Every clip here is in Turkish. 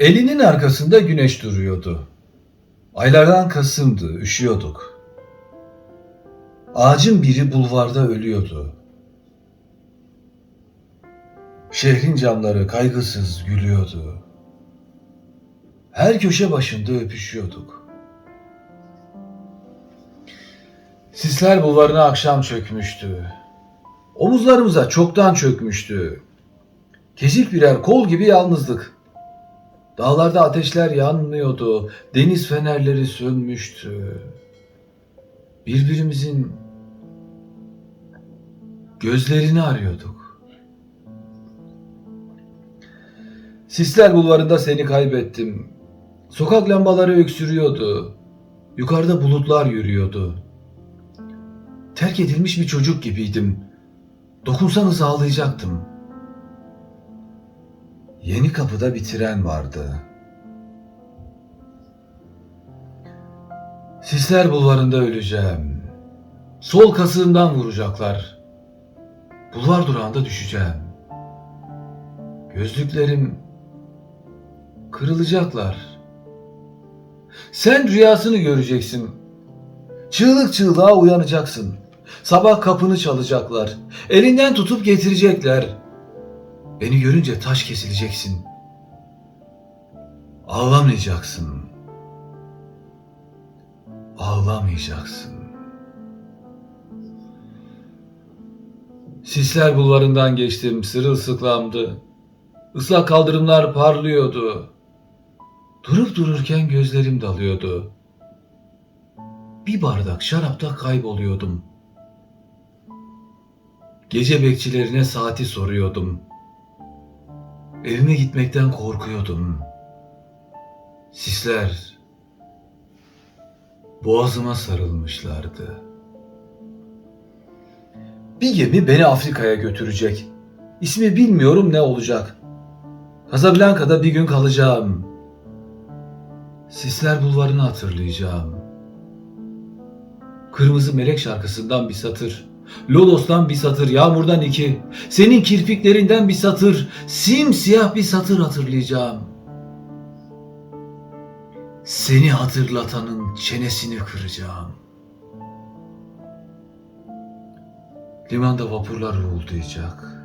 Elinin arkasında güneş duruyordu. Aylardan Kasım'dı, üşüyorduk. Ağacın biri bulvarda ölüyordu. Şehrin camları kaygısız gülüyordu. Her köşe başında öpüşüyorduk. Sisler bulvarına akşam çökmüştü. Omuzlarımıza çoktan çökmüştü. Kesik birer kol gibi yalnızlık. Dağlarda ateşler yanmıyordu. Deniz fenerleri sönmüştü. Birbirimizin gözlerini arıyorduk. Sisler bulvarında seni kaybettim. Sokak lambaları öksürüyordu. Yukarıda bulutlar yürüyordu. Terk edilmiş bir çocuk gibiydim. Dokunsanız ağlayacaktım. Yeni kapıda bir tren vardı. Sisler bulvarında öleceğim. Sol kasığımdan vuracaklar. Bulvar durağında düşeceğim. Gözlüklerim kırılacaklar. Sen rüyasını göreceksin. Çığlık çığlığa uyanacaksın. Sabah kapını çalacaklar. Elinden tutup getirecekler. Beni görünce taş kesileceksin. Ağlamayacaksın. Ağlamayacaksın. Sisler bulvarından geçtim, sırılsıklamdı. Islak kaldırımlar parlıyordu. Durup dururken gözlerim dalıyordu. Bir bardak şarapta kayboluyordum. Gece bekçilerine saati soruyordum. Evime gitmekten korkuyordum. Sisler boğazıma sarılmışlardı. Bir gemi beni Afrika'ya götürecek. İsmi bilmiyorum ne olacak. Casablanca'da bir gün kalacağım. Sisler bulvarını hatırlayacağım. Kırmızı Melek şarkısından bir satır. Lodos'tan bir satır, Yağmur'dan iki. Senin kirpiklerinden bir satır, simsiyah bir satır hatırlayacağım. Seni hatırlatanın çenesini kıracağım. Limanda vapurlar uğuldayacak.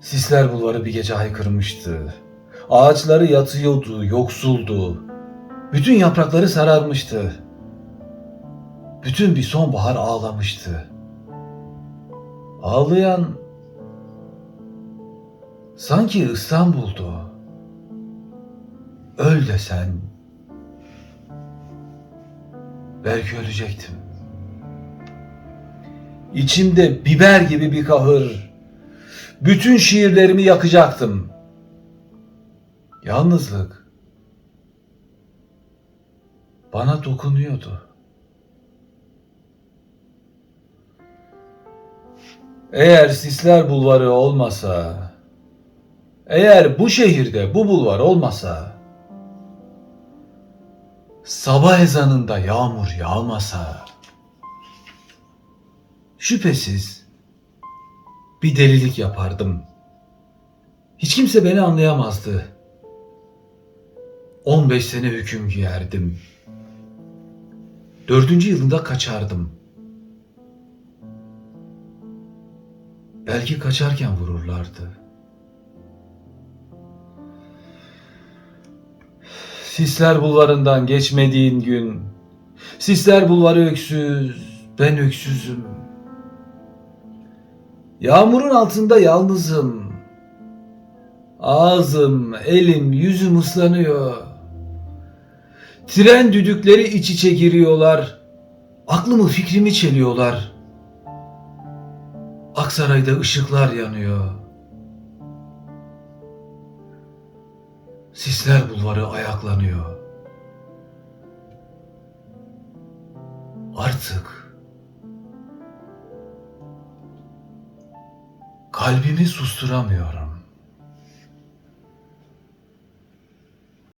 Sisler bulvarı bir gece haykırmıştı. Ağaçları yatıyordu, yoksuldu. Bütün yaprakları sararmıştı. Bütün bir sonbahar ağlamıştı. Ağlayan sanki İstanbul'du. Öl desen belki ölecektim. İçimde biber gibi bir kahır. Bütün şiirlerimi yakacaktım. Yalnızlık bana dokunuyordu. Eğer Sisler Bulvarı olmasa, eğer bu şehirde bu bulvar olmasa, sabah ezanında yağmur yağmasa, şüphesiz bir delilik yapardım. Hiç kimse beni anlayamazdı. 15 sene hüküm giyerdim. Dördüncü yılında kaçardım. Belki kaçarken vururlardı. Sisler bulvarından geçmediğin gün, Sisler bulvarı öksüz, ben öksüzüm. Yağmurun altında yalnızım. Ağzım, elim, yüzüm ıslanıyor. Tren düdükleri iç içe giriyorlar. Aklımı fikrimi çeliyorlar. Aksaray'da ışıklar yanıyor. Sisler bulvarı ayaklanıyor. Artık kalbimi susturamıyorum.